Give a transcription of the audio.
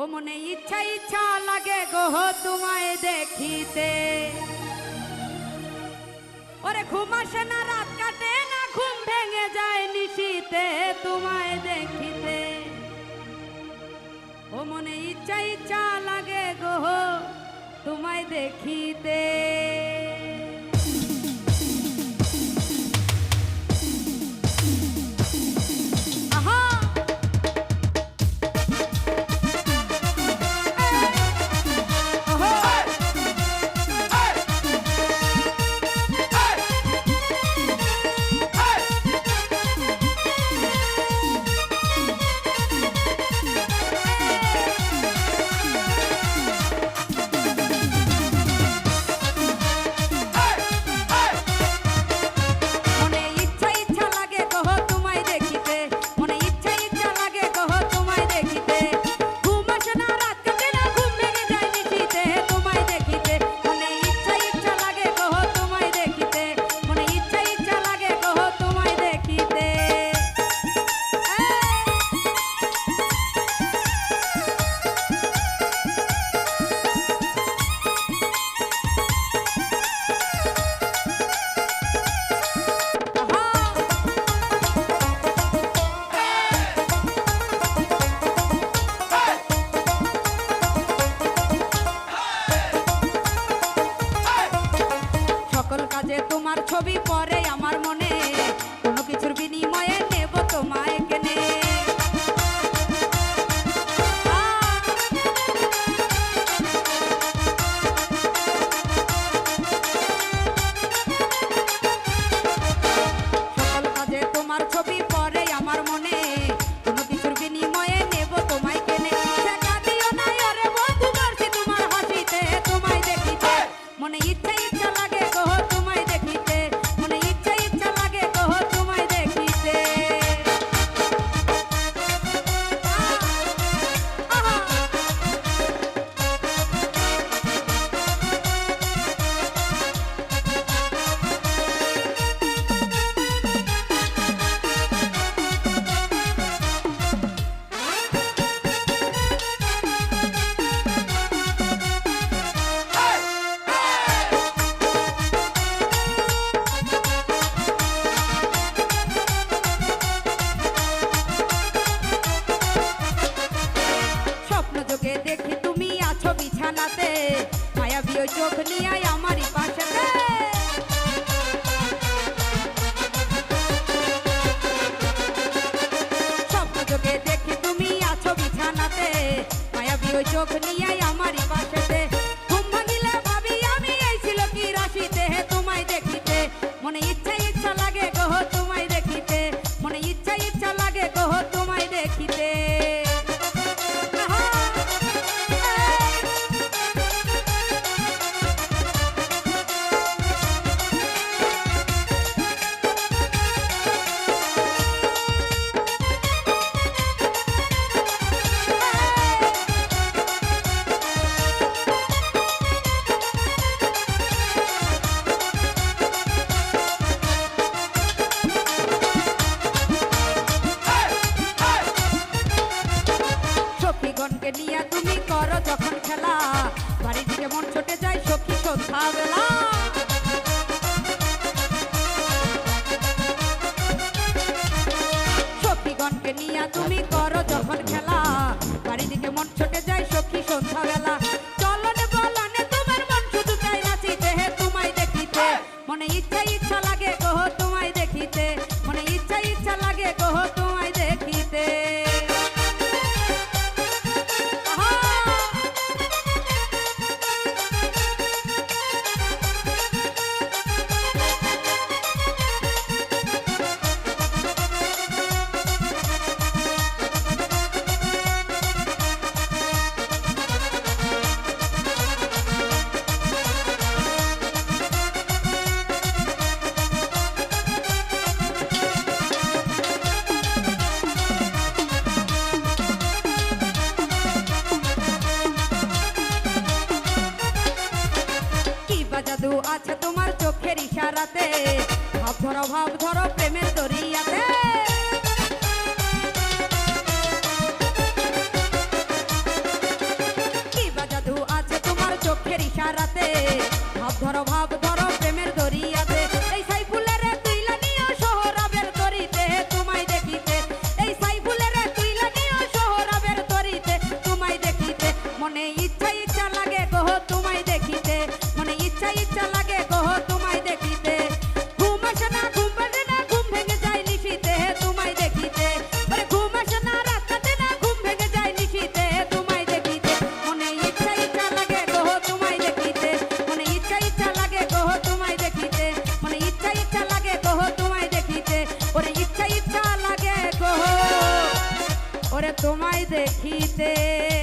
ও মনে ইচ্ছা ইচ্ছা লাগে গো তোমায় দেখিতে। ওরে ঘুম আসে না, রাত কাটে না, ঘুম ভেঙে যায় নিশিতে তোমায় দেখিতে। ও মনে ইচ্ছা ইচ্ছা লাগে গো তোমায় দেখিতে। copy. চোখে দেখি তুমি আছো বিছানাতে। মায়াবীয় চোখ নিয়ে আমারই পাশাতে। স্বপ্ন চোখে দেখি তুমি আছো বিছানাতে। মায়াবীয় চোখ নিয়ে Have a ভাব ধরো ভাব ধরো প্রেমের দরিয়াতে তোমায় দেখিতে।